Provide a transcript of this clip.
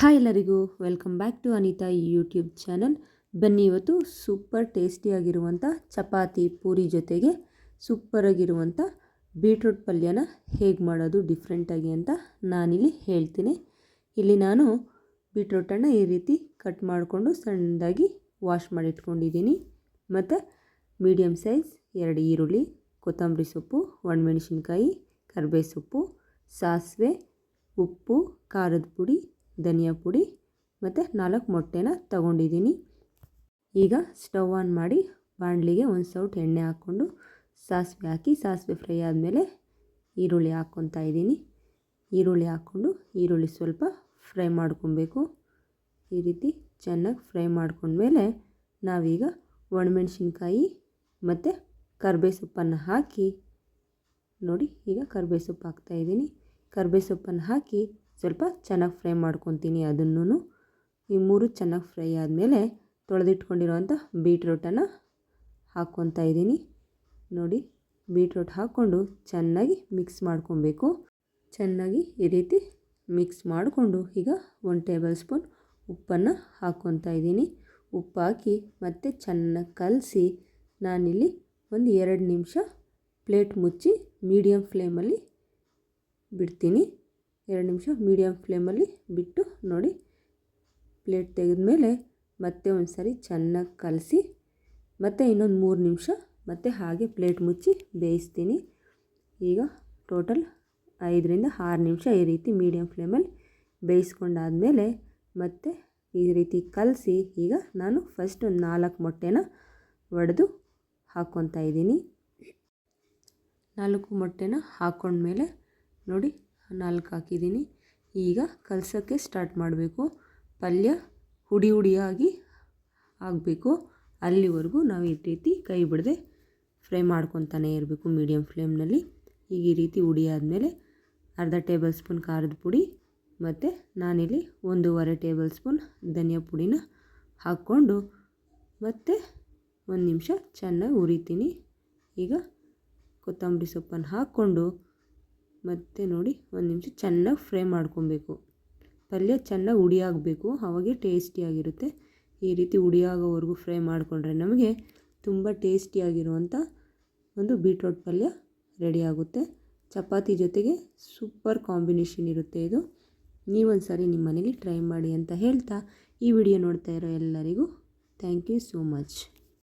Hi ಎಲ್ಲರಿಗೂ, welcome back to Anita YouTube channel. ಬನ್ನಿ ಇವತ್ತು ಸೂಪರ್ ಟೇಸ್ಟಿಯಾಗಿರುವಂಥ ಚಪಾತಿ ಪೂರಿ ಜೊತೆಗೆ ಸೂಪರಾಗಿರುವಂಥ ಬೀಟ್ರೂಟ್ ಪಲ್ಯನ ಹೇಗೆ ಮಾಡೋದು ಡಿಫ್ರೆಂಟಾಗಿ ಅಂತ ನಾನಿಲ್ಲಿ ಹೇಳ್ತೀನಿ. ಇಲ್ಲಿ ನಾನು ಬೀಟ್ರೂಟನ್ನು ಈ ರೀತಿ ಕಟ್ ಮಾಡಿಕೊಂಡು ಸಣ್ಣದಾಗಿ ವಾಶ್ ಮಾಡಿಟ್ಕೊಂಡಿದ್ದೀನಿ. ಮತ್ತು ಮೀಡಿಯಮ್ ಸೈಜ್ ಎರಡು ಈರುಳ್ಳಿ, ಕೊತ್ತಂಬರಿ ಸೊಪ್ಪು, ಒಣಮೆಣಸಿನ್ಕಾಯಿ ಕರಿಬೇವು ಸೊಪ್ಪು, ಸಾಸಿವೆ, ಉಪ್ಪು, ಖಾರದ ಪುಡಿ ಧನಿಯಾ ಪುಡಿ ಮತ್ತು ನಾಲ್ಕು ಮೊಟ್ಟೆನ ತಗೊಂಡಿದ್ದೀನಿ. ಈಗ ಸ್ಟವ್ ಆನ್ ಮಾಡಿ ಬಾಣಲಿಗೆ ಒಂದು ಸೌಟ್ ಎಣ್ಣೆ ಹಾಕ್ಕೊಂಡು ಸಾಸಿವೆ ಹಾಕಿ ಸಾಸಿವೆ ಫ್ರೈ ಆದಮೇಲೆ ಈರುಳ್ಳಿ ಹಾಕ್ಕೊತಾ ಇದ್ದೀನಿ. ಈರುಳ್ಳಿ ಹಾಕ್ಕೊಂಡು ಈರುಳ್ಳಿ ಸ್ವಲ್ಪ ಫ್ರೈ ಮಾಡ್ಕೊಬೇಕು. ಈ ರೀತಿ ಚೆನ್ನಾಗಿ ಫ್ರೈ ಮಾಡ್ಕೊಂಡ್ಮೇಲೆ ನಾವೀಗ ಒಣಮೆಣ್ಸಿನ್ಕಾಯಿ ಮತ್ತು ಕರ್ಬೇ ಸೊಪ್ಪನ್ನು ಹಾಕಿ ನೋಡಿ ಈಗ ಕರ್ಬೇ ಸೊಪ್ಪು ಹಾಕ್ತಾಯಿದ್ದೀನಿ ಕರ್ಬೇ ಸೊಪ್ಪನ್ನು ಹಾಕಿ ಸ್ವಲ್ಪ ಚೆನ್ನಾಗಿ ಫ್ರೈ ಮಾಡ್ಕೊತೀನಿ ಅದನ್ನು ಈ ಮೂರು ಚೆನ್ನಾಗಿ ಫ್ರೈ ಆದಮೇಲೆ ತೊಳೆದಿಟ್ಕೊಂಡಿರೋವಂಥ ಬೀಟ್ರೂಟನ್ನು ಹಾಕ್ಕೊತಾ ಇದ್ದೀನಿ. ನೋಡಿ, ಬೀಟ್ರೋಟ್ ಹಾಕ್ಕೊಂಡು ಚೆನ್ನಾಗಿ ಮಿಕ್ಸ್ ಮಾಡ್ಕೊಬೇಕು. ಚೆನ್ನಾಗಿ ಈ ರೀತಿ ಮಿಕ್ಸ್ ಮಾಡಿಕೊಂಡು ಈಗ ಒಂದು ಟೇಬಲ್ ಸ್ಪೂನ್ ಉಪ್ಪನ್ನು ಹಾಕ್ಕೊತಾ ಇದ್ದೀನಿ. ಉಪ್ಪು ಹಾಕಿ ಮತ್ತೆ ಚೆನ್ನಾಗಿ ಕಲಸಿ ನಾನಿಲ್ಲಿ ಒಂದು ಎರಡು ನಿಮಿಷ ಪ್ಲೇಟ್ ಮುಚ್ಚಿ ಮೀಡಿಯಮ್ ಫ್ಲೇಮಲ್ಲಿ ಬಿಡ್ತೀನಿ. ಎರಡು ನಿಮಿಷ ಮೀಡಿಯಮ್ ಫ್ಲೇಮಲ್ಲಿ ಬಿಟ್ಟು ನೋಡಿ ಪ್ಲೇಟ್ ತೆಗೆದ್ಮೇಲೆ ಮತ್ತೆ ಒಂದು ಸಾರಿ ಚೆನ್ನಾಗಿ ಕಲಸಿ ಮತ್ತು ಇನ್ನೊಂದು ಮೂರು ನಿಮಿಷ ಮತ್ತು ಹಾಗೆ ಪ್ಲೇಟ್ ಮುಚ್ಚಿ ಬೇಯಿಸ್ತೀನಿ. ಈಗ ಟೋಟಲ್ ಐದರಿಂದ ಆರು ನಿಮಿಷ ಈ ರೀತಿ ಮೀಡಿಯಮ್ ಫ್ಲೇಮಲ್ಲಿ ಬೇಯಿಸ್ಕೊಂಡಾದಮೇಲೆ ಮತ್ತೆ ಈ ರೀತಿ ಕಲಸಿ ಈಗ ನಾನು ಫಸ್ಟ್ ಒಂದು ನಾಲ್ಕು ಮೊಟ್ಟೆನ ಒಡೆದು ಹಾಕ್ಕೊತಾ ಇದ್ದೀನಿ. ನಾಲ್ಕು ಮೊಟ್ಟೆನ ಹಾಕ್ಕೊಂಡ್ಮೇಲೆ ನೋಡಿ ನಾಲ್ಕು ಹಾಕಿದ್ದೀನಿ. ಈಗ ಕಲಸೋಕ್ಕೆ ಸ್ಟಾರ್ಟ್ ಮಾಡಬೇಕು. ಪಲ್ಯ ಹುಡಿ ಹುಡಿಯಾಗಿ ಆಗಬೇಕು. ಅಲ್ಲಿವರೆಗೂ ನಾವು ಈ ರೀತಿ ಕೈ ಬಿಡದೆ ಫ್ರೈ ಮಾಡ್ಕೊತಾನೆ ಇರಬೇಕು ಮೀಡಿಯಮ್ ಫ್ಲೇಮ್ನಲ್ಲಿ. ಈಗ ಈ ರೀತಿ ಹುಡಿ ಆದಮೇಲೆ ಅರ್ಧ ಟೇಬಲ್ ಸ್ಪೂನ್ ಖಾರದ ಪುಡಿ ಮತ್ತು ನಾನಿಲ್ಲಿ ಒಂದೂವರೆ ಟೇಬಲ್ ಸ್ಪೂನ್ ಧನಿಯಾ ಪುಡಿನ ಹಾಕ್ಕೊಂಡು ಮತ್ತು ಒಂದು ನಿಮಿಷ ಚೆನ್ನಾಗಿ ಉರಿತೀನಿ ಈಗ ಕೊತ್ತಂಬರಿ ಸೊಪ್ಪನ್ನು ಹಾಕ್ಕೊಂಡು ಮತ್ತು ನೋಡಿ ಒಂದು ನಿಮಿಷ ಚೆನ್ನಾಗಿ ಫ್ರೈ ಮಾಡ್ಕೊಬೇಕು. ಪಲ್ಯ ಚೆನ್ನಾಗಿ ಉಡಿಯಾಗಬೇಕು ಅವಾಗೆ ಟೇಸ್ಟಿಯಾಗಿರುತ್ತೆ ಈ ರೀತಿ ಉಡಿಯಾಗೋವರೆಗೂ ಫ್ರೈ ಮಾಡಿಕೊಂಡ್ರೆ ನಮಗೆ ತುಂಬ ಟೇಸ್ಟಿಯಾಗಿರುವಂಥ ಒಂದು ಬೀಟ್ರೋಟ್ ಪಲ್ಯ ರೆಡಿಯಾಗುತ್ತೆ ಚಪಾತಿ ಜೊತೆಗೆ ಸೂಪರ್ ಕಾಂಬಿನೇಷನ್ ಇರುತ್ತೆ ಇದು. ನೀವೊಂದು ಸಾರಿ ನಿಮ್ಮ ಮನೇಲಿ ಟ್ರೈ ಮಾಡಿ ಅಂತ ಹೇಳ್ತಾ ಈ ವಿಡಿಯೋ ನೋಡ್ತಾ ಇರೋ ಎಲ್ಲರಿಗೂ ಥ್ಯಾಂಕ್ ಯು ಸೋ ಮಚ್